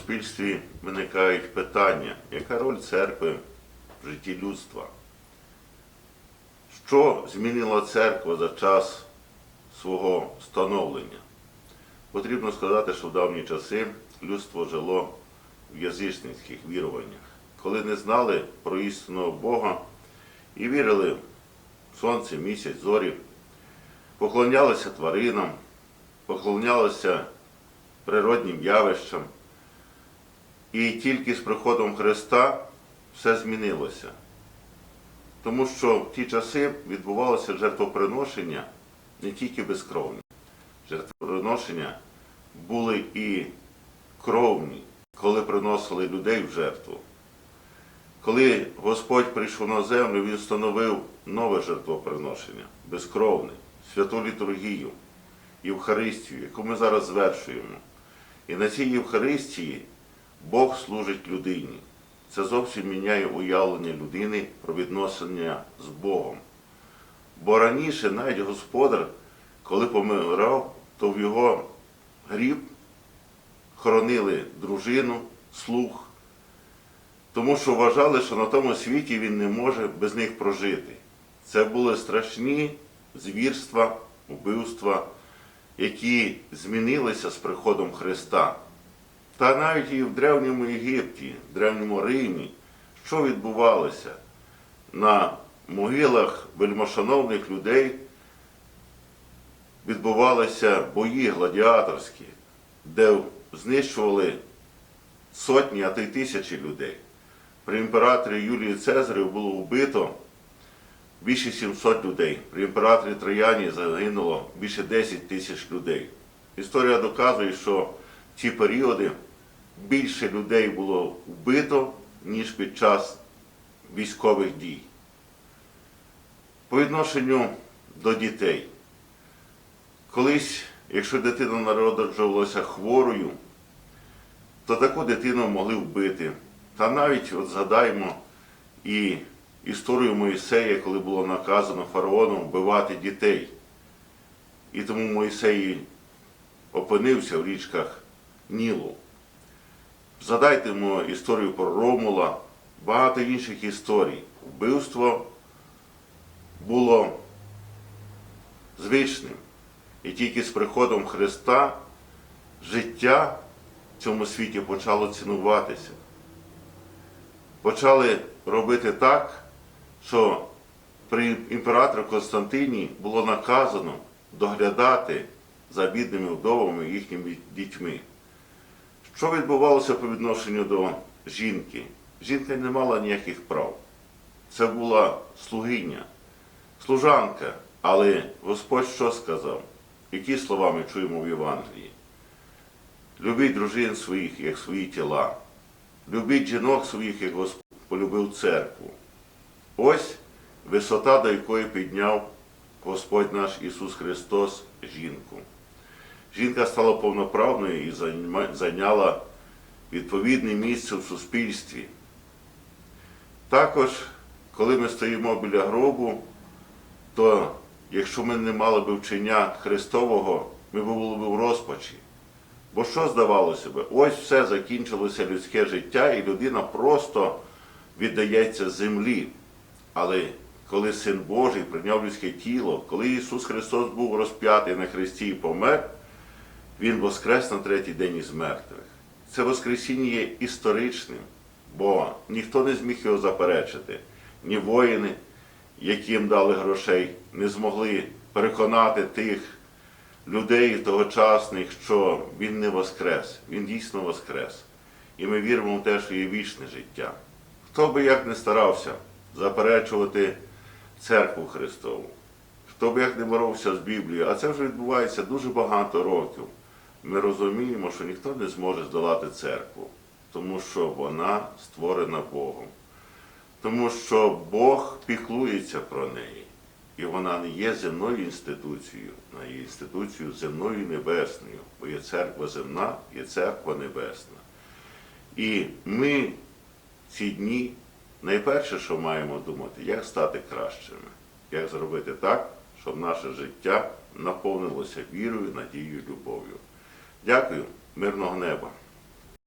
суспільстві виникають питання, яка роль церкви в житті людства? Що змінила церква за час свого становлення? Потрібно сказати, що в давні часи людство жило в язичницьких віруваннях, коли не знали про істинного Бога і вірили в сонце, місяць, зорі, поклонялися тваринам, поклонялися природнім явищам. І тільки з приходом Христа все змінилося. Тому що в ті часи відбувалося жертвоприношення не тільки безкровні. Жертвоприношення були і кровні, коли приносили людей в жертву. Коли Господь прийшов на землю, Він встановив нове жертвоприношення, безкровне, святу літургію, Євхаристію, яку ми зараз звершуємо. І на цій Євхаристії Бог служить людині. Це зовсім міняє уявлення людини про відношення з Богом. Бо раніше навіть господар, коли помирав, то в його гріб хоронили дружину, слуг, тому що вважали, що на тому світі він не може без них прожити. Це були страшні звірства, вбивства, які змінилися з приходом Христа. Та навіть і в Древньому Єгипті, в Древньому Римі, що відбувалося на могилах вельмошановних людей, відбувалися бої гладіаторські, де знищували сотні, а то й тисячі людей. При імператорі Юлії Цезарю було вбито більше 700 людей. При імператорі Трояні загинуло більше 10 тисяч людей. Історія доказує, що ті періоди більше людей було вбито, ніж під час військових дій. По відношенню до дітей. Колись, якщо дитина народжувалася хворою, то таку дитину могли вбити. Та навіть от згадаємо і історію Моїсея, коли було наказано фараоном вбивати дітей. І тому Моїсей опинився в річках Нілу. Згадайте історію про Ромула, багато інших історій. Вбивство було звичним. І тільки з приходом Христа життя в цьому світі почало цінуватися. Почали робити так, що при імператорі Константині було наказано доглядати за бідними вдовами і їхніми дітьми. Що відбувалося по відношенню до жінки? Жінка не мала ніяких прав. Це була слугиня, служанка. Але Господь що сказав? Які слова ми чуємо в Євангелії? Любіть дружин своїх, як свої тіла. Любіть жінок своїх, як Господь полюбив церкву. Ось висота, до якої підняв Господь наш Ісус Христос жінку. Жінка стала повноправною і зайняла відповідне місце в суспільстві. Також, коли ми стоїмо біля гробу, то якщо ми не мали б вчення Христового, ми були б в розпачі. Бо що здавалося б? Ось все закінчилося людське життя, і людина просто віддається землі. Але коли Син Божий прийняв людське тіло, коли Ісус Христос був розп'ятий на Христі і помер, Він воскрес на третій день із мертвих. Це Воскресіння є історичним, бо ніхто не зміг його заперечити, ні воїни, яким дали грошей, не змогли переконати тих людей тогочасних, що Він не воскрес, Він дійсно воскрес. І ми віримо в те, що є вічне життя. Хто би як не старався заперечувати церкву Христову, хто би як не боровся з Біблією, а це вже відбувається дуже багато років. Ми розуміємо, що ніхто не зможе здолати церкву, тому що вона створена Богом. Тому що Бог піклується про неї. І вона не є земною інституцією, вона є інституцією земною і небесною, бо є церква земна, є церква небесна. І ми ці дні найперше, що маємо думати, як стати кращими, як зробити так, щоб наше життя наповнилося вірою, надією, любов'ю. Дякую, мирного неба!